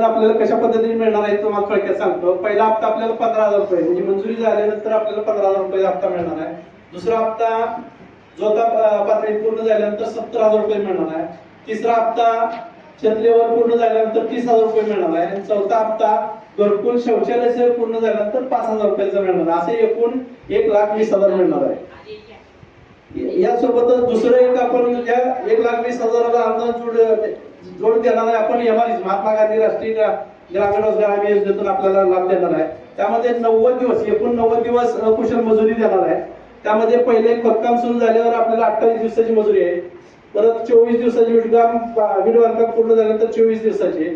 अनुदान आपल्याला कशा पद्धतीने मिळणार आहे तुम्हाला थोडक्यात सांगतो. पहिला हप्ता आपल्याला पंधरा हजार रुपये. म्हणजे मंजुरी झाल्यानंतर आपल्याला पंधरा हजार रुपये हप्ता मिळणार आहे. दुसरा हप्ता जो आता पातळी पूर्ण झाल्यानंतर सत्तर हजार रुपये मिळणार आहे. तिसरा हप्ता क्षेत्रीयवर पूर्ण झाल्यानंतर तीस हजार रुपये मिळणार आहे. चौथा हप्ता घरकुल शौचालय पूर्ण झाल्यानंतर पाच हजार रुपयाचा मिळणार आहे. असे एकूण एक लाख वीस हजार मिळणार आहे. यासोबतच दुसरं एक आपण एक लाख वीस हजाराला अनुदान जोड जोड देणार आहे. आपण एमआरएस महात्मा गांधी राष्ट्रीय ग्रामीण रोजगार हमी योजनेतून आपल्याला लाभ देणार आहे. त्यामध्ये नव्वद दिवस एकूण नव्वद दिवस अकुशल मजुरी देणार आहे. त्यामध्ये पहिले खोदकाम सुरू झाल्यावर आपल्याला अठ्ठावीस दिवसाची मजुरी आहे. परत चोवीस दिवसाची विटगाम वीट बांधकाम पूर्ण झाल्यानंतर चोवीस दिवसाची.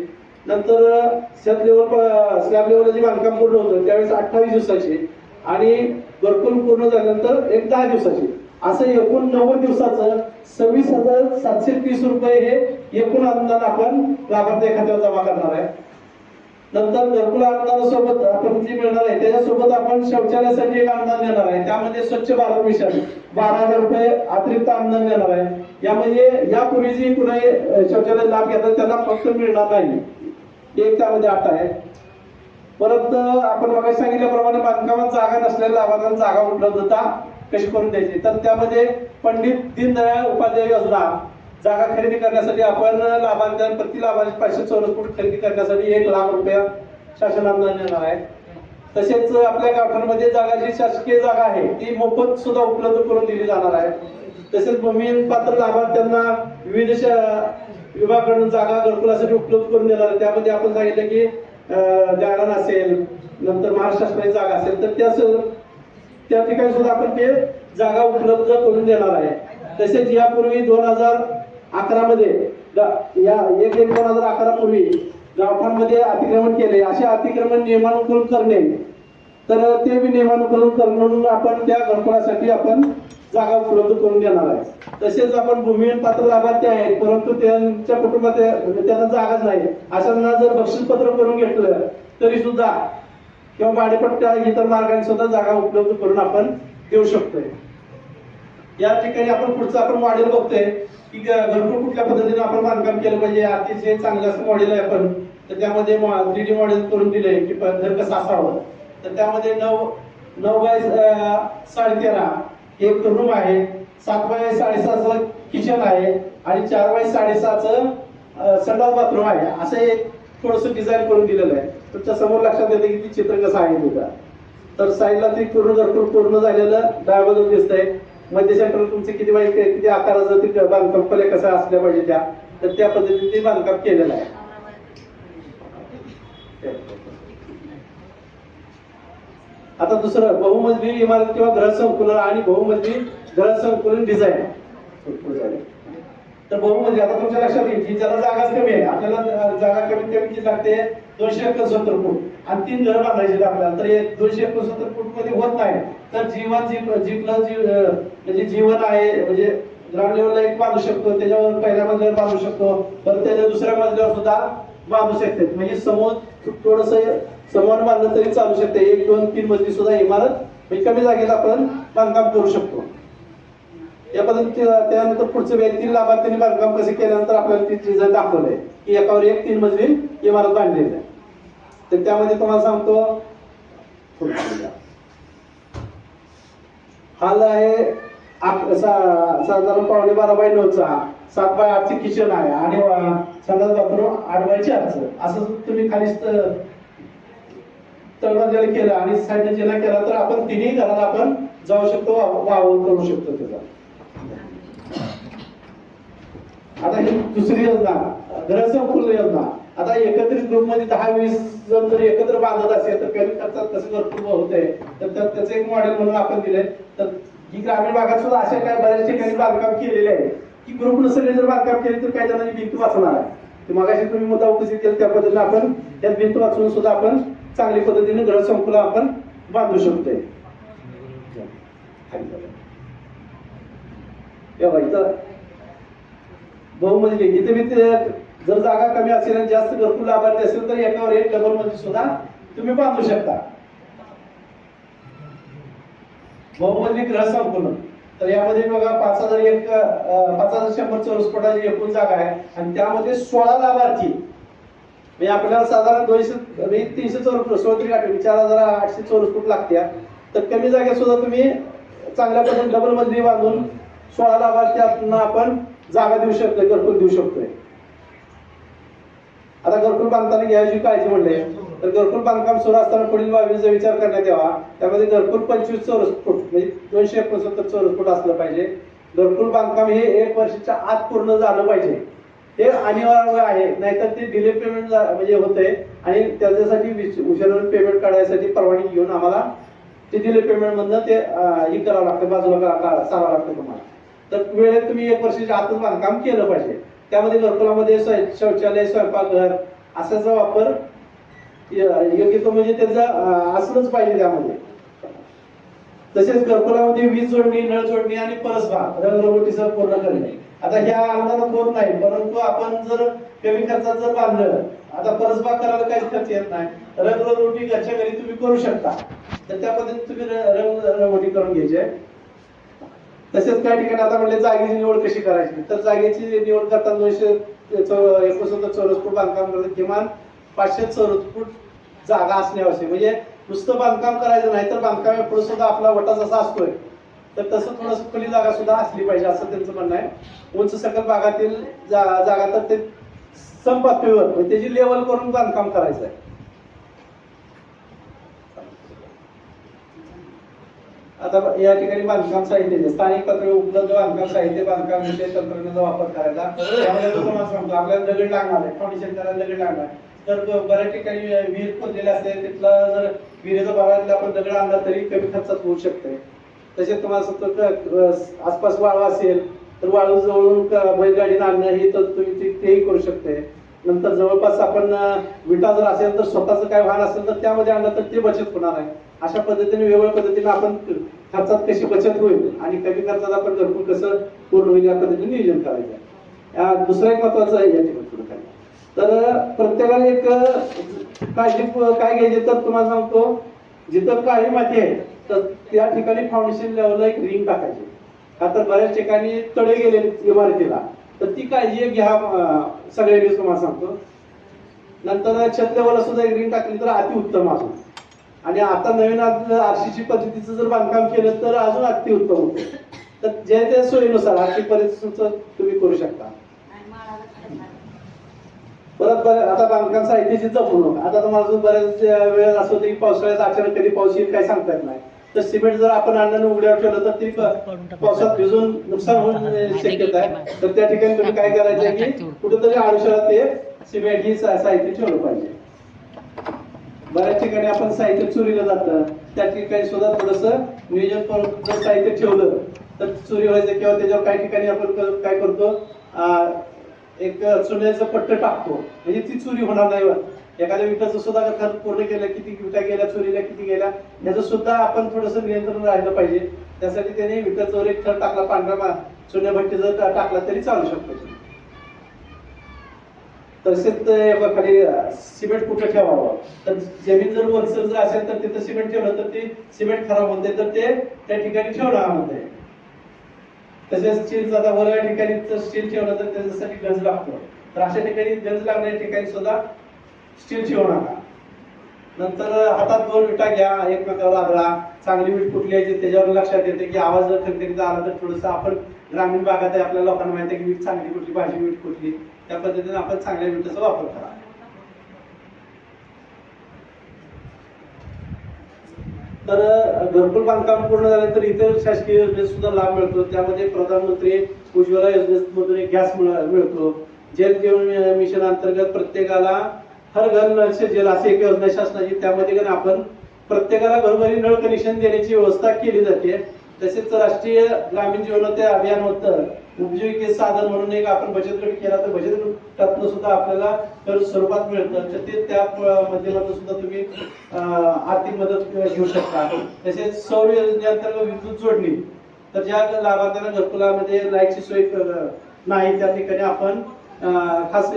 नंतर शेत लेवल स्लॅब लेवलला जे बांधकाम पूर्ण होतं त्यावेळेस अठ्ठावीस दिवसाची. आणि घरकुल पूर्ण झाल्यानंतर एक दहा दिवसाची. असं एकूण नव्वद दिवसाचं सव्वीस हजार सातशे तीस रुपये हे एकूण अनुदान आपण लाभार्थी खात्यावर जमा करणार आहे. नंतर घरकुल अनुदानासोबत आपण जे मिळणार आहे त्याच्यासोबत आपण शौचालयासाठी एक अनुदान देणार आहे. त्यामध्ये स्वच्छ भारत मिशन बारा हजार रुपये अतिरिक्त अनुदान देणार आहे. यामध्ये यापूर्वी जी कुणी शौचालय लाभ घेतात त्यांना फक्त मिळणार नाही. एक त्यामध्ये अट आहे. परत आपण बघायला सांगितल्याप्रमाणे बांधकामात जागा नसलेल्या लाभार्थ्यांना जागा उपलब्धता कशी करून द्यायची? तर त्यामध्ये पंडित दीनदयाळ उपाध्याय योजना जागा खरेदी करण्यासाठी आपण लाभार्थ्यां प्रति लाभार्थी पाचशे चौरस फूट खरेदी करण्यासाठी एक लाख रुपया शासन अनुदान देणार आहे. तसेच आपल्या गावठाणामध्ये जागा जी शासकीय जागा आहे ती मोफत सुद्धा उपलब्ध करून दिली जाणार आहे. तसेच भूमिहीन पात्र लाभार्थ्यांना विविध श- विभागाकडून जागा घरकुलासाठी उपलब्ध करून देणार आहे. त्यामध्ये आपण सांगितलं की अं, असेल नंतर महाराष्ट्र शासनाची जागा असेल तर त्या त्या ठिकाणी सुद्धा आपण ते जागा उपलब्ध करून देणार आहे. तसेच यापूर्वी दोन हजार अकरा मध्ये या एक एक दोन हजार अकरा पूर्वी गावठाणमध्ये अतिक्रमण केले. असे अतिक्रमण नियमानुकूल करणे. तर ते बी नियमानुकूल करून आपण त्या घरकुलासाठी आपण जागा उपलब्ध करून देणार आहे. तसेच आपण भूमिहीन पात्र लाभार्थी आहेत परंतु त्यांच्या कुटुंबात त्यांना जागाच नाही. अशांना जर बक्षीसपत्र करून घेतलं तरी सुद्धा किंवा भाडेपट्ट्या इतर मार्गाने सुद्धा जागा उपलब्ध करून आपण देऊ शकतोय. या ठिकाणी आपण पुढचं आपण मॉडेल बघतोय की ग- कुठल्या पद्धतीने आपण बांधकाम केलं पाहिजे अतिशय चांगलं असं मॉडेल आहे आपण तर त्यामध्ये थ्री डी मॉडेल करून दिले की प- घर कसं असावं. तर त्यामध्ये नऊ नऊ बाय अं, साडेतेरा एक रूम आहे सात बाय साडेसहाचं किचन आहे आणि चार बाय साडेसहाचं अं, संडास बाथरूम आहे. असं एक थोडस डिझाईन करून दिलेलं आहे. तुमच्यासमोर लक्षात येते की ती चित्र कसं आहे तुझा तर साईडला ते पूर्ण घरकुल पूर्ण झालेलं डायबल दिसतंय. मध्य सेंटरला तुमचे किती वाईट किती आकाराचं ते बांधकाम खोल्या कसं असल्या पाहिजे त्या? तर त्या पद्धतीने ते बांधकाम केलेलं आहे. आता दुसरं बहुमजली इमारत किंवा ग्रह संकुलन आणि बहुमजली ग्रह संकुलन डिझाईन तर बहुमजली म्हणजे आता तुमच्या लक्षात येईल की ज्याला जागाच कमी आहे आपल्याला जागा कमीत कमी किती लागते दोनशे एकोणसत्तर फूट. आणि तीन घर बांधायचे आपल्याला तर हे दोनशे एकोणसत्तर फूटमध्ये होत नाही. तर जीवन जी जिंकलं जी म्हणजे जीवन आहे म्हणजे ग्राउंड लेवलला एक बांधू शकतो त्याच्यावर पहिल्या मजल्यावर बांधू शकतो परत त्याच्या दुसऱ्या मजल्यावर सुद्धा बांधू शकते. म्हणजे समोर थोडस समोर बांधलं तरी चालू शकते. एक दोन तीन मजली सुद्धा इमारत कमी जागेत आपण बांधकाम करू शकतो. या पद्धतीने त्यानंतर पुढचं व्यक्ती लाभार्थ्यांनी बांधकाम कसे केल्यानंतर आपल्याला ती डिझाईन दाखवलंय की एकावर एक तीन मजली इमारत बांधलेली आहे. तर त्यामध्ये तुम्हाला सांगतो हाल आहे साधारण पावणे बारा बाय नऊचा सात बाय आठचं किचन आहे. आणि अं, संडास बाथरूम आठ बाय चारचं. असं तुम्ही खाली तळमजला केलं आणि साईड केला तर आपण तिन्ही घराला आपण जाऊ शकतो वावर करू शकतो त्याचा आता ही दुसरी योजना घरसंकुल योजना. आता एकत्रित ग्रुपमध्ये दहा वीस जण जर एकत्र बांधत असेल तर कमी खर्चात कसं भरपूर होते तर त्याचं एक मॉडेल म्हणून आपण दिलंय. तर ही ग्रामीण भागात सुद्धा अशा काही बऱ्याच ठिकाणी बांधकाम केलेले आहे. की ग्रुप नसले जर बांधकाम केले तर काही जणांनी भिंत वाचणार आहे. मगाशी तुम्ही मुद्दा उपस्थित केला त्या पद्धतीने आपण त्यात भिंत वाचून सुद्धा आपण चांगली पद्धतीने ग्रहसंकुल आपण बांधू शकतोय. या बहुमजली इथे मी ते जर जागा कमी असेल आणि जास्त घरकुल लाभार्थी असेल तर एकावर एक डबल मजली सुद्धा तुम्ही बांधू शकता. बहुमजली ग्रह संकुलन. तर यामध्ये बघा पाच हजार एक पाच हजार शंभर चौरस फुटाची एकूण जागा आहे. आणि त्यामध्ये सोळा लाभार्थी. म्हणजे आपल्याला साधारण दोनशे म्हणजे तीनशे चौरस फूट सोळा तरी चार हजार आठशे चौरस फूट लागत्या तर कमी जागेत सुद्धा तुम्ही चांगल्या पद्धतीने डबल मजली बांधून सोळा लाभार्थी आपण जागा देऊ शकतोय घरकुल देऊ शकतोय. आता घरकुल बांधताना घ्यायची काळजी म्हणले तर घरकुल बांधकाम सुरू असताना पुढील बाबीचा विचार करण्यात यावा. त्यामध्ये घरकुल पंचवीस चौरस फूट म्हणजे दोनशे एकोणसत्तर चौरस फूट असलं पाहिजे. घरकुल बांधकाम हे एक वर्षाच्या आत पूर्ण झालं पाहिजे. हे अनिवार्य आहे नाहीतर ते डिले पेमेंट म्हणजे होतंय. आणि त्याच्यासाठी उशिरा पेमेंट काढायसाठी परवानगी घेऊन आम्हाला ते डिले पेमेंट मधनं ते हे करावं लागतं बाजूला सारावं लागतं तुम्हाला. तर वेळेत तुम्ही एक वर्षाच्या आतच बांधकाम केलं पाहिजे. त्यामध्ये घरकुलामध्ये शौचालय स्वयंपाकघर असाचा वापर योग्य तो म्हणजे त्याचा असलंच पाहिजे त्यामध्ये. तसेच घरकुलामध्ये वीज जोडणी नळ जोडणी आणि परसबाग रंगरंगोटीसह पूर्ण करणे. आता ह्या अंदाजात होत नाही परंतु आपण जर कमी खर्चात जर बांधलं आता परसबाग करायला काहीच खर्च येत नाही. रंगरंगोटी घरच्या घरी तुम्ही करू शकता. तर त्या पद्धतीने तुम्ही रंग रंगोटी करून घ्यायची. आहे तसेच काही ठिकाणी आता म्हणले जागेची निवड कशी करायची? तर जागेची निवड करताना दोनशे एकोणसत्तर चौरस फूट बांधकाम करत किमान पाचशे चौरस फूट जागा असणे आवश्यक म्हणजे नुसतं बांधकाम करायचं नाही तर बांधकाम पुढे सुद्धा आपला वटा जसा असतोय तर तसं थोडस खुली जागा सुद्धा असली पाहिजे असं त्यांचं म्हणणं आहे. उंच सकल भागातील जा- जागा तर ते संपातळीवर म्हणजे त्याची लेवल करून बांधकाम करायचं आहे. आता या ठिकाणी बांधकाम साहित्य स्थानिक पातळीवर उपलब्ध बांधकाम साहित्य बांधकाम विषय तंत्रज्ञानाचा वापर करायचा. त्यामध्ये तुम्हाला सांगतो आपल्याला दगड लागणार आहे. फाउंडेशन करायला दगड लागणार आहे. तर बऱ्याच ठिकाणी विहीर खोदलेले असते तिथला जर विहिरीचा भागातला आपण दगड आणला तरी कमी खर्चात होऊ शकते. तसेच तुम्हाला सांगतो आसपास वाळू असेल तर वाळू जवळून क- बैलगाडीनं आणणं हे तर तुम्ही ते- तेही करू शकते. नंतर जवळपास आपण विटा जर असेल तर स्वतःचं काय वाहन असेल तर त्यामध्ये आणलं तर ते बचत होणार आहे. अशा पद्धतीने वेगवेगळ्या पद्धतीने आपण खर्चात कशी बचत होईल आणि कमी खर्चात आपण घरकुल कसं पूर्ण होईल या पद्धतीने नियोजन करायचं आहे. या दुसरं एक महत्वाचं आहे या ठिकाणी थोडं काय. तर प्रत्येकाने एक काळजी काय घ्यायची तर तुम्हाला सांगतो जिथं काळी माती आहे तर त्या ठिकाणी फाउंडेशन लेवलला एक रिंग टाकायची का तर बऱ्याच ठिकाणी तडे गेले इमारतीला तर ती काळजी एक घ्या सगळ्या दिवस तुम्हाला सांगतो नंतर छत लेवलला सुद्धा एक रिंग टाकली तर अतिउत्तम उत्तम आणि आता नवीन आरसीसी पद्धतीचं जर बांधकाम केलं तर अजून अगदी उत्तम होतं. तर जे त्या सोयीनुसार आर्थिक परिस्थितीचं तुम्ही करू शकता. परत बरं आता बांधकाम साहित्याची जपणूक. आता तुम्हाला बऱ्याच वेळ असं होतं की पावसाळ्यात अचानक कधी पाऊस येईल काही सांगता येत नाही. तर सिमेंट जर आपण आणलं उघड्यावर ठेवलं तर ते पावसात भिजून नुकसान होऊन शक्यता आहे. तर त्या ठिकाणी तुम्ही काय करायचं की कुठेतरी आयुष्यात ते सिमेंट ही साहित्य ठेवलं पाहिजे. बऱ्याच ठिकाणी आपण साहित्य चोरीला जातं. त्या ठिकाणी सुद्धा थोडस नियोजन करून जर साहित्य ठेवलं तर चोरी व्हायचं किंवा त्याच्यावर काही ठिकाणी आपण काय करतो एक चुन्याचं पट्ट टाकतो. म्हणजे ती चोरी होणार नाही एखाद्या विटाचं सुद्धा खर्च पूर्ण केलं किती विटा गेल्या चोरीला किती गेल्या याचं सुद्धा आपण थोडस नियंत्रण राहिलं पाहिजे. त्यासाठी त्याने विटाचं एक थर टाकला पांढरा मा- चुन्या भट्टी जर टाकला तरी चालू शकतो. तसेच ते खाली सिमेंट कुठं ठेवावं? तर जमीन जर वरसर जर असेल तर तिथं सिमेंट ठेवलं तर ते सिमेंट खराब होते तर ते त्या ठिकाणी ठेवणार म्हणते तसेच स्टील आता वर ठिकाणी जर स्टील ठेवलं तर त्याच्यासाठी गंज लागतो. तर अशा ठिकाणी गंज लागणाऱ्या ठिकाणी सुद्धा स्टील ठेवू नका. नंतर हातात दोन विटा घ्या एकमेकावर लागला चांगली वीट कुठली आहे त्याच्यावर लक्षात येते की आवाज जर खरखरीचा आला तर थोडंसं आपण ग्रामीण भागात आहे आपल्या लोकांना माहिती आहे की वीट चांगली कुठली भाजी वीट कुठली. त्या पद्धतीने आपण चांगल्या विटाचा वापर करा. तर घरकुल बांधकाम पूर्ण झाल्यानंतर इतर शासकीय योजनेत सुद्धा लाभ मिळतो. त्यामध्ये प्रधानमंत्री उज्ज्वला योजनेमधून एक गॅस मिळतो. जल जीवन मिशन अंतर्गत प्रत्येकाला हर घर नल जल अशी एक योजना शासनाची. त्यामध्ये आपण प्रत्येकाला घरोघरी नळ कनेक्शन देण्याची व्यवस्था केली जाते. तसेच राष्ट्रीय ग्रामीण जीवनोदय अभियान होतं. उपजीविके साधन म्हणून एक आपण बचत गट केला तर बचत गटातनं सुद्धा आपल्याला कर स्वरूपात मिळतं. तर ते त्या माध्यमातून सुद्धा तुम्ही आर्थिक मदत घेऊ शकता. तसेच सौर योजनेअंतर्गत विद्युत जोडणी. तर ज्या लाभार्थ्यांना घरकुलामध्ये लाईटची सोय नाही त्या ठिकाणी आपण खास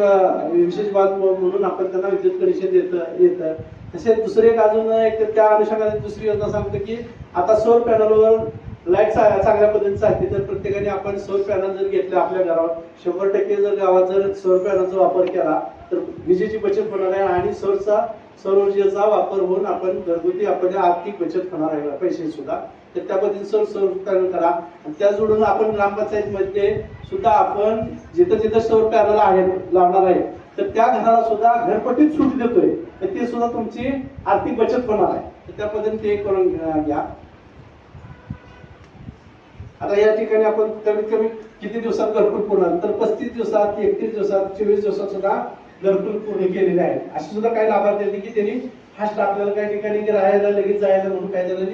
विशेष बाब म्हणून आपण त्यांना विद्युत कनेक्शन देत येतं तसेच दुसरे एक अजून एक त्या अनुषंगाने दुसरी योजना सांगतो की आता सौर पॅनलवर लाइट चांगल्या पद्धतीने चालते तर प्रत्येकाने आपण सौर पॅनल जर घेतले आपल्या घरावर शंभर टक्के जर गावात जर सौर पॅनलचा वापर केला तर विजेची बचत होणार आहे आणि सौरचा सौर ऊर्जेचा वापर होऊन आपण घरगुती आपल्या आर्थिक बचत होणार आहे. पैसे सुद्धा. तर त्या पद्धतीने सौर सौर पॅनल करा. आणि त्या जोडून आपण ग्रामपंचायतमध्ये सुद्धा आपण जिथं जिथं सौर पॅनल आहे लावणार आहे तर त्या घराला सुद्धा घरपट्टीत सूट देतोय. तर ते सुद्धा तुमची आर्थिक बचत होणार आहे. तर त्या पद्धतीने ते करून घ्या. आता या ठिकाणी आपण कमीत कमी किती दिवसात घरकुल पूर्ण तर पस्तीस दिवसात एकतीस दिवसात चोवीस दिवसात सुद्धा घरकुल पूर्ण केलेले आहेत. असे सुद्धा काही लाभार्थी आहेत की त्यांनी फास्ट आपल्याला काही ठिकाणी राहायला लगेच जायला म्हणून काय झालं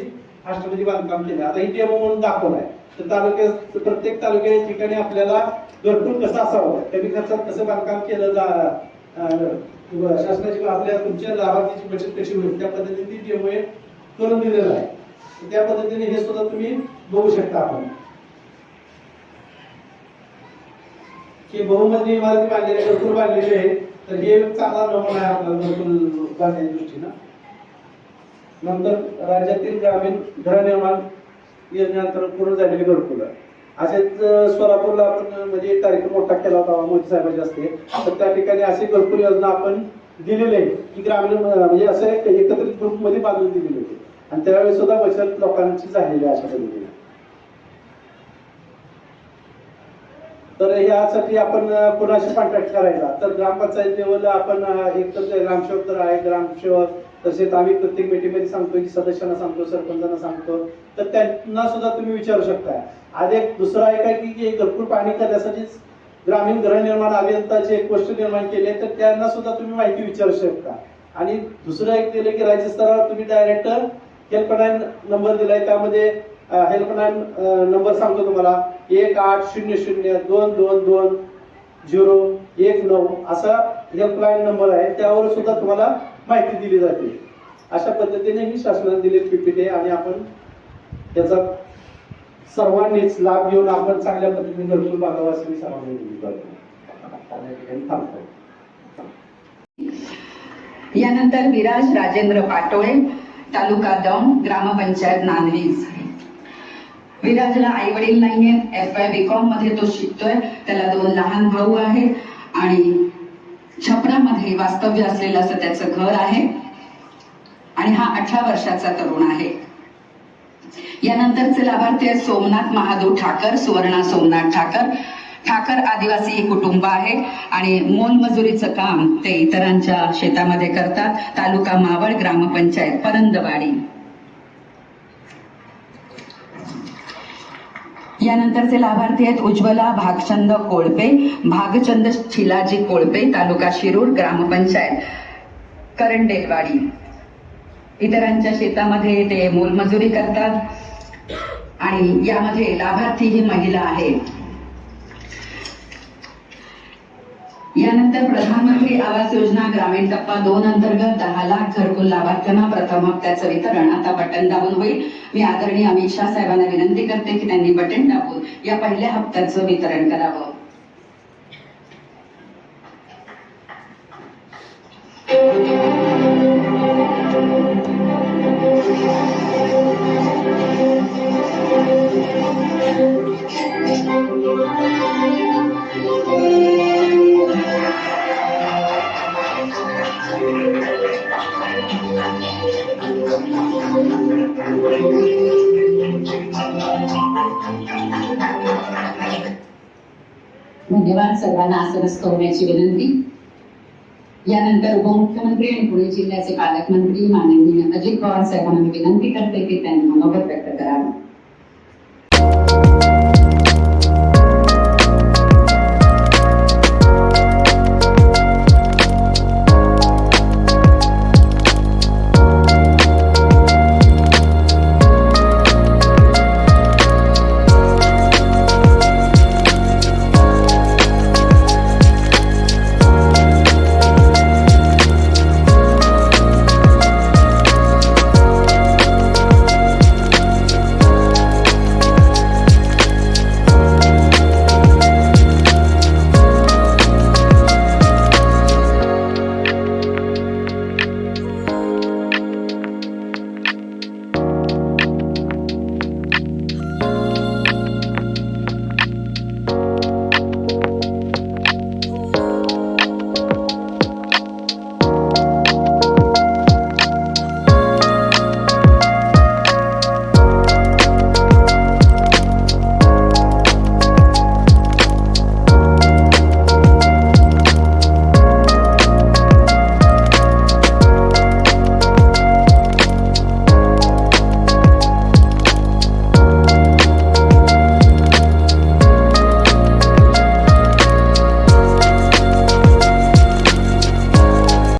फास्टमध्ये बांधकाम केलं. आता इथे म्हणून दाखवलाय तर तालुक्यात प्रत्येक तालुक्याच्या ठिकाणी आपल्याला घरकुल कसं असावं? कमी खर्चात कसं बांधकाम केलं जा शासनाची आपल्या तुमच्या लाभार्थीची बचत कशी होईल? त्या पद्धतीने ती डेमो करून दिलेलं आहे. त्या पद्धतीने हे सुद्धा तुम्ही बघू शकता आपण. की बहुमजली इमारती बांधलेले भरपूर बांधलेले आहे तर हे चांगला नमुना आहे आपल्याला भरपूर बांधण्याच्या दृष्टीनं. नंतर राज्यातील ग्रामीण गृहनिर्माण योजनेअंतर्गत पूर्ण झालेली घरकुल असेच सोलापूरला आपण म्हणजे एक कार्यक्रम मोठा केला होता मोदी साहेबांचे असते तर त्या ठिकाणी अशी घरकुल योजना आपण दिलेली आहे की ग्रामीण म्हणजे असं एकत्रित ग्रुपमध्ये बांधून दिलेली होती आणि त्यावेळी सुद्धा बचत लोकांची झालेली अशा पद्धतीने. तर यासाठी आपण कोणाशी कॉन्टॅक्ट करायचा तर ग्रामपंचायत लेवलला आपण एक तर ग्रामसेवक तर आहे. ग्रामसेवक तसेच आम्ही प्रत्येक मीटिंगमध्ये सांगतो की सदस्यांना सांगतो सरपंचांना सांगतो. तर त्यांना सुद्धा तुम्ही विचारू शकता आज एक दुसरा एक आहे की की पाणी करण्यासाठीच ग्रामीण गृहनिर्माण अभियंताचे एक गोष्ट निर्माण केली आहे तर त्यांना सुद्धा तुम्ही माहिती विचारू शकता. आणि दुसरं एक दिलं की राज्य स्तरावर तुम्ही डायरेक्ट हेल्पलाईन नंबर दिलाय. त्यामध्ये हेल्पलाईन नंबर सांगतो तुम्हाला. एक आठ शून्य शून्य दोन दोन दोन झिरो एक नऊ असा हेल्पलाईन नंबर आहे. त्यावर सुद्धा तुम्हाला माहिती दिली जाते. अशा पद्धतीने ही शासनाने दिलेली पीपीटी आणि आपण त्याचा सर्वांनीच लाभ घेऊन आपण चांगल्या पद्धतीने घरकुल बांधावा अशी मी सर्वांनी दिली करतो थांबतो. यानंतर विराज राजेंद्र पाटोळे तालुका दौंड ग्रामपंचायत नांदवीज. विराजला आई वडील नाहीयेत एफ वाय बीकॉममध्ये तो शिकतोय. त्याला दोन लहान भाऊ आहेत. आणि छपरामध्ये वास्तव्य असलेलं असं त्याचं घर आहे. आणि हा अठरा वर्षाचा तरुण आहे. यानंतरचे लाभार्थी आहेत सोमनाथ महादेव ठाकर सुवर्णा सोमनाथ ठाकर. ठाकर आदिवासी कुटुंब आहे. आणि मोलमजुरीचं काम ते इतरांच्या शेतामध्ये करतात. तालुका मावळ ग्रामपंचायत परंदवाडी यानंतरचे लाभार्थी आहेत उज्ज्वला भागचंद कोळपे भागचंद शिलाजी कोळपे तालुका शिरूर ग्रामपंचायत करंडेलवाडी इतरांच्या शेतामध्ये ते मोलमजुरी करतात आणि यामध्ये लाभार्थी ही महिला आहे यानंतर प्रधानमंत्री आवास योजना ग्रामीण टप्पा दोन अंतर्गत दहा लाख घरकुल लाभार्थ्यांना प्रथम हप्त्याचं वितरण. आता बटन दाबून होईल. मी आदरणीय अमित शाह साहेबांना विनंती करते की त्यांनी बटन दाबून या पहिल्या हप्त्याचं वितरण करावं. धन्यवाद सर्वांना आसनस्थ होण्याची विनंती. यानंतर उपमुख्यमंत्री आणि पुणे जिल्ह्याचे पालकमंत्री माननीय अजित पवार साहेबांना विनंती करते की त्यांनी मनोगत व्यक्त करावं.